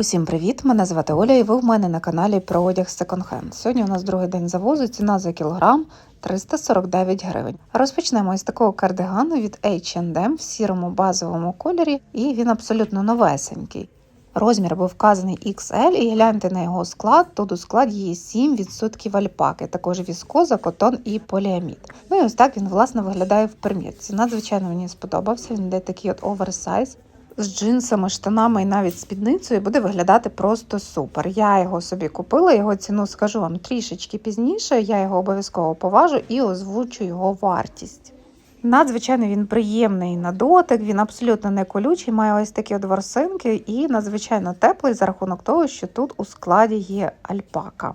Усім привіт! Мене звати Оля, і ви в мене на каналі про одяг Second Hand. Сьогодні у нас другий день завозу, ціна за кілограм 349 гривень. Розпочнемо із такого кардигану від H&M в сірому базовому кольорі, і він абсолютно новесенький. Розмір був вказаний XL, і гляньте на його склад. Тут у складі є 7% альпаки, також віскоза, котон і поліамід. Ну і ось так він власне виглядає в примірці. Надзвичайно мені сподобався. Він йде такий от оверсайз з джинсами, штанами і навіть спідницею буде виглядати просто супер. Я його собі купила, його ціну скажу вам трішечки пізніше. Я його обов'язково поважу і озвучу його вартість. Надзвичайно він приємний на дотик, він абсолютно не колючий, має ось такі от ворсинки і надзвичайно теплий за рахунок того, що тут у складі є альпака.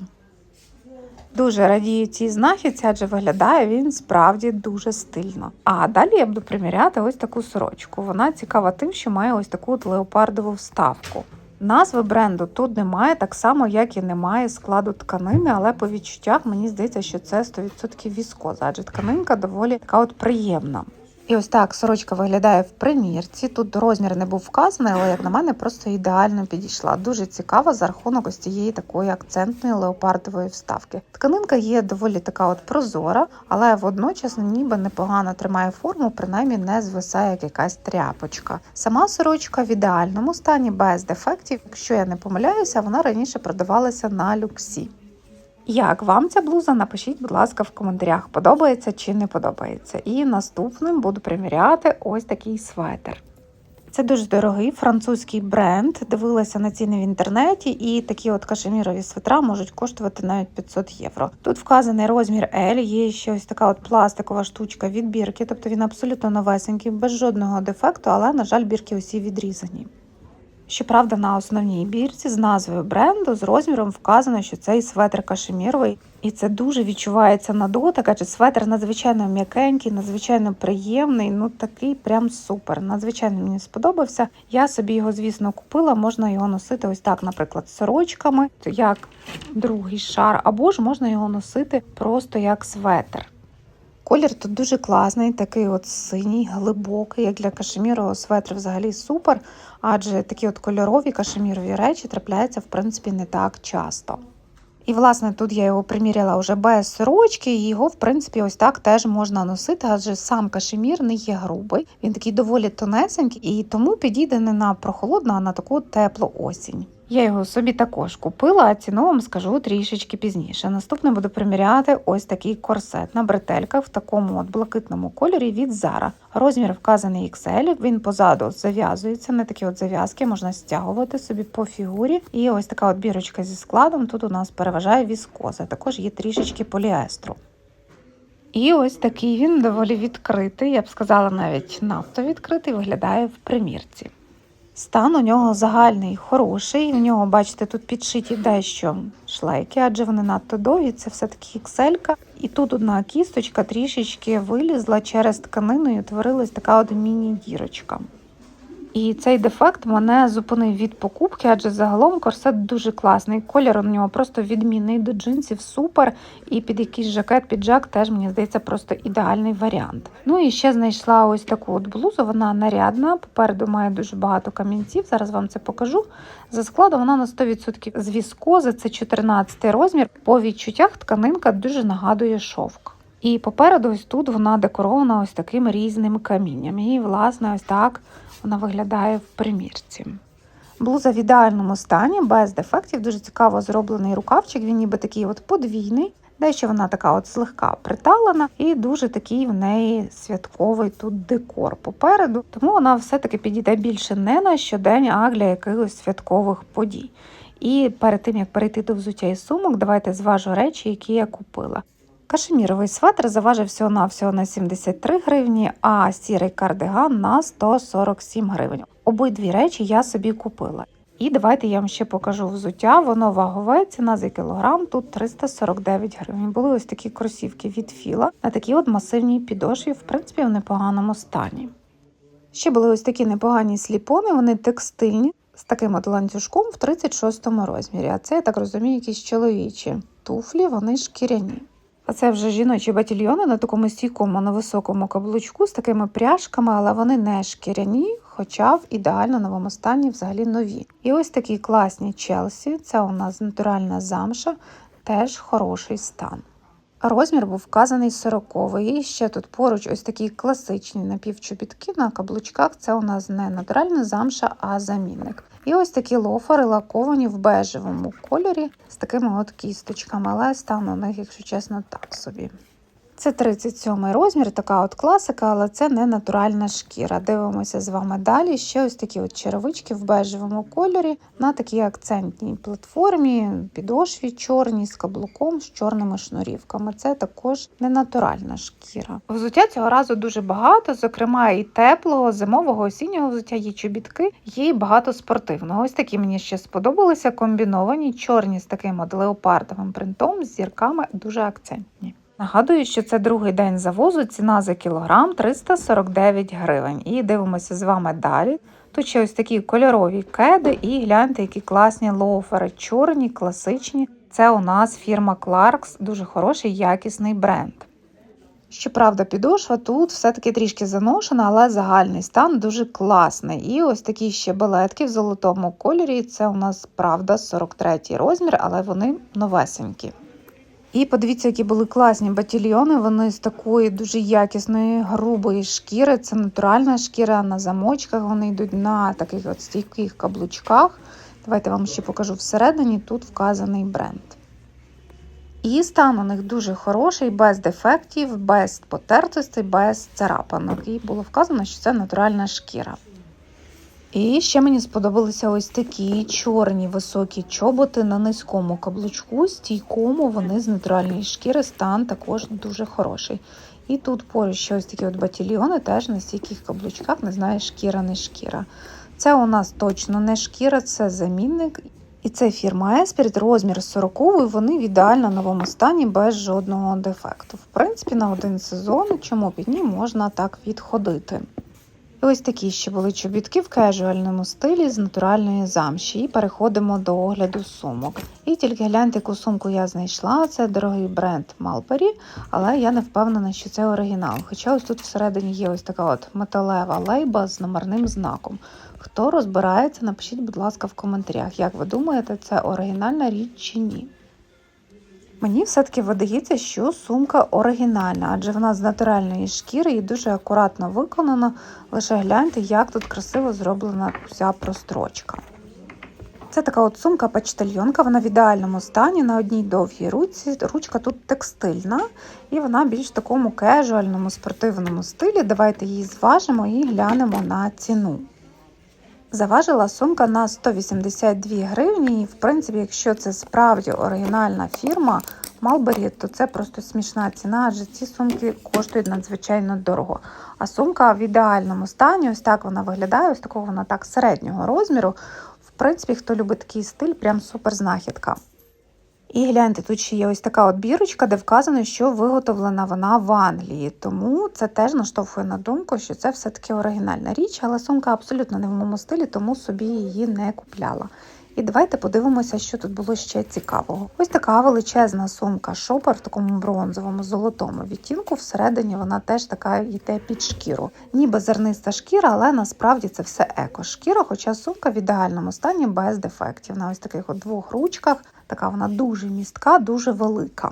Дуже радію цій знахідці, адже виглядає він справді дуже стильно. А далі я буду приміряти ось таку сорочку. Вона цікава тим, що має ось таку от леопардову вставку. Назви бренду тут немає, так само, як і немає складу тканини, але по відчуттях мені здається, що це 100% віскоза, адже тканинка доволі така от приємна. І ось так сорочка виглядає в примірці. Тут розмір не був вказаний, але як на мене просто ідеально підійшла. Дуже цікава за рахунок ось цієї такої акцентної леопардової вставки. Тканинка є доволі така от прозора, але водночас ніби непогано тримає форму, принаймні не звисає як якась тряпочка. Сама сорочка в ідеальному стані, без дефектів. Якщо я не помиляюся, вона раніше продавалася на люксі. Як вам ця блуза? Напишіть, будь ласка, в коментарях, подобається чи не подобається. І наступним буду приміряти ось такий светр. Це дуже дорогий французький бренд. Дивилася на ціни в інтернеті, і такі от кашемірові светра можуть коштувати навіть 500 євро. Тут вказаний розмір L, є ще ось така от пластикова штучка від бірки, тобто він абсолютно новесенький, без жодного дефекту, але, на жаль, бірки усі відрізані. Щоправда, на основній бірці з назвою бренду з розміром вказано, що цей светр кашеміровий, і це дуже відчувається на дотик, адже светр надзвичайно м'якенький, надзвичайно приємний. Ну такий прям супер. Надзвичайно мені сподобався. Я собі його, звісно, купила. Можна його носити ось так, наприклад, з сорочками, як другий шар, або ж можна його носити просто як светр. Колір тут дуже класний, такий от синій, глибокий, як для кашемірового светру взагалі супер, адже такі от кольорові кашемірові речі трапляються, в принципі, не так часто. І, власне, тут я його приміряла вже без сорочки, і його, в принципі, ось так теж можна носити, адже сам кашемір не є грубий, він такий доволі тонесенький, і тому підійде не на прохолодну, а на таку теплу осінь. Я його собі також купила, а ціну вам скажу трішечки пізніше. Наступне буду приміряти ось такий корсет на бретельках в такому от блакитному кольорі від Zara. Розмір вказаний XL, він позаду зав'язується, не такі от зав'язки, можна стягувати собі по фігурі. І ось така от бірочка зі складом. Тут у нас переважає віскоза, також є трішечки поліестру. І ось такий він доволі відкритий, я б сказала, навіть надто відкритий, виглядає в примірці. Стан у нього загальний, хороший. У нього, бачите, тут підшиті дещо шлейки, адже вони надто довгі, це все-таки ікселька. І тут одна кісточка трішечки вилізла через тканину і утворилась така от міні-дірочка. І цей дефект мене зупинив від покупки, адже загалом корсет дуже класний. Колір у нього просто відмінний до джинсів, супер. І під якийсь жакет, піджак теж мені здається просто ідеальний варіант. Ну і ще знайшла ось таку от блузу. Вона нарядна. Попереду має дуже багато камінців. Зараз вам це покажу. За складом вона на 100% з віскози, це 14 розмір. По відчуттях тканинка дуже нагадує шовк. І попереду ось тут вона декорована ось таким різним камінням. І, власне, ось так вона виглядає в примірці. Блуза в ідеальному стані, без дефектів, дуже цікаво зроблений рукавчик, він ніби такий от подвійний, дещо вона така от злегка приталена, і дуже такий в неї святковий тут декор попереду. Тому вона все-таки підійде більше не на щодень, а для якихось святкових подій. І перед тим як перейти до взуття і сумок, давайте зважу речі, які я купила. Кашеміровий светр заважив всього на всього на 73 гривні, а сірий кардиган на 147 гривень. Обидві речі я собі купила. І давайте я вам ще покажу взуття. Воно вагове, ціна за кілограм, тут 349 гривень. Були ось такі кросівки від філа на такій от масивній підошві, в принципі, в непоганому стані. Ще були ось такі непогані сліпони, вони текстильні, з таким от ланцюжком в 36 розмірі. А це, я так розумію, якісь чоловічі туфлі, вони шкіряні. Це вже жіночі батільйони на такому стійкому, на високому каблучку з такими пряжками, але вони не шкіряні, хоча в ідеально новому стані взагалі нові. І ось такі класні Челсі. Це у нас натуральна замша, теж хороший стан. Розмір був вказаний 40 І ще тут поруч ось такі класичні напівчобітки на каблучках. Це у нас не натуральна замша, а замінник. І ось такі лофери лаковані в бежевому кольорі з такими от кісточками, але стан у них, якщо чесно, так собі. Це 37 розмір, така от класика, але це не натуральна шкіра. Дивимося з вами далі. Ще ось такі от черевички в бежевому кольорі на такій акцентній платформі, підошві чорній з каблуком, з чорними шнурівками. Це також не натуральна шкіра. Взуття цього разу дуже багато, зокрема і теплого, зимового, осіннього взуття, є чобітки, є і багато спортивного. Ось такі мені ще сподобалися комбіновані, чорні з таким от леопардовим принтом, з зірками дуже акцентні. Нагадую, що це другий день завозу, ціна за кілограм 349 гривень. І дивимося з вами далі. Тут ще ось такі кольорові кеди, і гляньте, які класні лофери, чорні, класичні. Це у нас фірма Clarks, дуже хороший якісний бренд. Щоправда, підошва тут все-таки трішки заношена, але загальний стан дуже класний. І ось такі ще балетки в золотому кольорі. Це у нас правда 43 розмір, але вони новесенькі. І подивіться, які були класні батільйони. Вони з такої дуже якісної, грубої шкіри. Це натуральна шкіра на замочках. Вони йдуть на таких от стійких каблучках. Давайте вам ще покажу всередині. Тут вказаний бренд. І стан у них дуже хороший, без дефектів, без потертостей, без царапанок. І було вказано, що це натуральна шкіра. І ще мені сподобалися ось такі чорні високі чоботи на низькому каблучку, стійкому, вони з натуральної шкіри, стан також дуже хороший. І тут поруч ще ось такі от батільйони, теж на стійких каблучках, не знаю, шкіра, не шкіра. Це у нас точно не шкіра, це замінник. І це фірма Esprit, розмір 40 вони в ідеально новому стані без жодного дефекту. В принципі, на один сезон, чому б і ні, можна так відходити. І ось такі ще були чобітки в кежуальному стилі з натуральної замші. І переходимо до огляду сумок. І тільки гляньте, яку сумку я знайшла. Це дорогий бренд Malperi, але я не впевнена, що це оригінал. Хоча ось тут всередині є ось така от металева лейба з номерним знаком. Хто розбирається, напишіть, будь ласка, в коментарях, як ви думаєте, це оригінальна річ чи ні. Мені все-таки видається, що сумка оригінальна, адже вона з натуральної шкіри і дуже акуратно виконана. Лише гляньте, як тут красиво зроблена вся прострочка. Це така от сумка почтальйонка, вона в ідеальному стані на одній довгій руці. Ручка тут текстильна, і вона більш в такому кежуальному спортивному стилі. Давайте її зважимо і глянемо на ціну. Заважила сумка на 182 гривні, і в принципі, якщо це справді оригінальна фірма Малбері, то це просто смішна ціна, адже ці сумки коштують надзвичайно дорого. А сумка в ідеальному стані, ось так вона виглядає, ось такого вона так середнього розміру. В принципі, хто любить такий стиль, прям супер знахідка. І гляньте, тут ще є ось така от бірочка, де вказано, що виготовлена вона в Англії. Тому це теж наштовхує на думку, що це все-таки оригінальна річ, але сумка абсолютно не в моєму стилі, тому собі її не купляла. І давайте подивимося, що тут було ще цікавого. Ось така величезна сумка шопер в такому бронзовому золотому відтінку. Всередині вона теж така йде під шкіру. Ніби зерниста шкіра, але насправді це все еко-шкіра, хоча сумка в ідеальному стані без дефектів. На ось таких от двох ручках. Така вона дуже містка, дуже велика.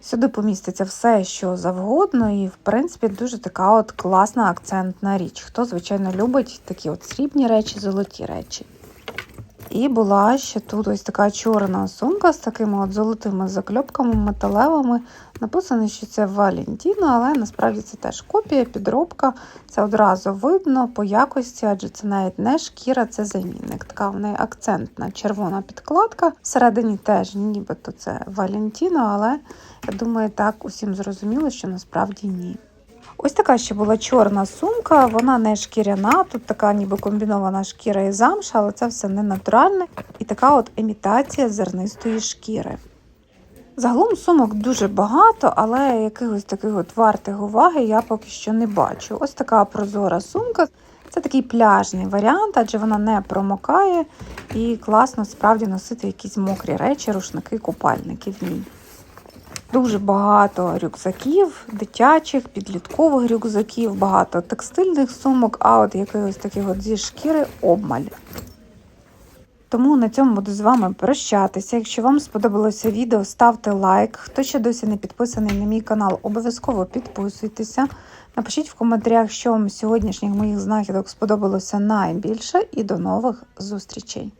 Сюди поміститься все, що завгодно, і, в принципі, дуже така от класна акцентна річ. Хто, звичайно, любить такі от срібні речі, золоті речі. І була ще тут ось така чорна сумка з такими от золотими закльопками, металевими. Написано, що це Валентіно, але насправді це теж копія, підробка. Це одразу видно по якості, адже це навіть не шкіра, це замінник. Така в неї акцентна червона підкладка. Всередині теж нібито це Валентіно, але я думаю, так усім зрозуміло, що насправді ні. Ось така ще була чорна сумка, вона не шкіряна, тут така ніби комбінована шкіра і замша, але це все не натуральне і така от імітація зернистої шкіри. Загалом сумок дуже багато, але якихось таких от вартих уваги я поки що не бачу. Ось така прозора сумка. Це такий пляжний варіант, адже вона не промокає і класно справді носити якісь мокрі речі, рушники, купальники в ній. Дуже багато рюкзаків, дитячих, підліткових рюкзаків, багато текстильних сумок, а от якихось таких от зі шкіри обмаль. Тому на цьому буду з вами прощатися. Якщо вам сподобалося відео, ставте лайк. Хто ще досі не підписаний на мій канал, обов'язково підписуйтеся. Напишіть в коментарях, що вам сьогоднішніх моїх знахідок сподобалося найбільше, і до нових зустрічей!